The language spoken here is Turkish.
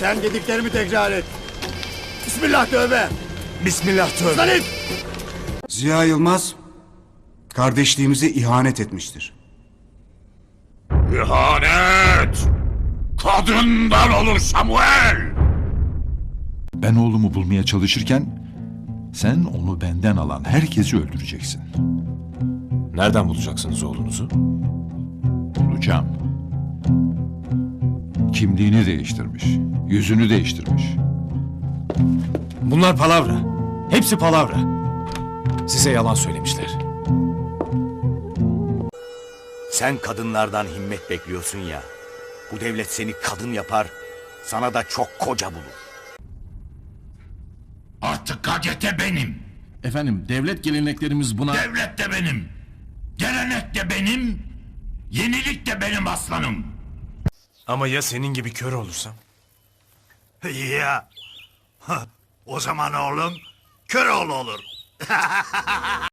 Sen dediklerimi tekrar et. Bismillah tövbe. Bismillah tövbe. Salih. Ziya Yılmaz kardeşliğimize ihanet etmiştir. İhanet! Kadından olur Samuel! Ben oğlumu bulmaya çalışırken sen onu benden alan herkesi öldüreceksin. Nereden bulacaksınız oğlunuzu? Bulacağım. Kimliğini değiştirmiş, yüzünü değiştirmiş. Bunlar palavra. Hepsi palavra. Size yalan söylemişler. Sen kadınlardan himmet bekliyorsun ya. Bu devlet seni kadın yapar. Sana da çok koca bulur. Artık gazete benim. Efendim devlet geleneklerimiz buna... Devlet de benim. Gelenek de benim. Yenilik de benim aslanım. Ama ya senin gibi kör olursam? Ya. O zaman oğlum Köroğlu olur.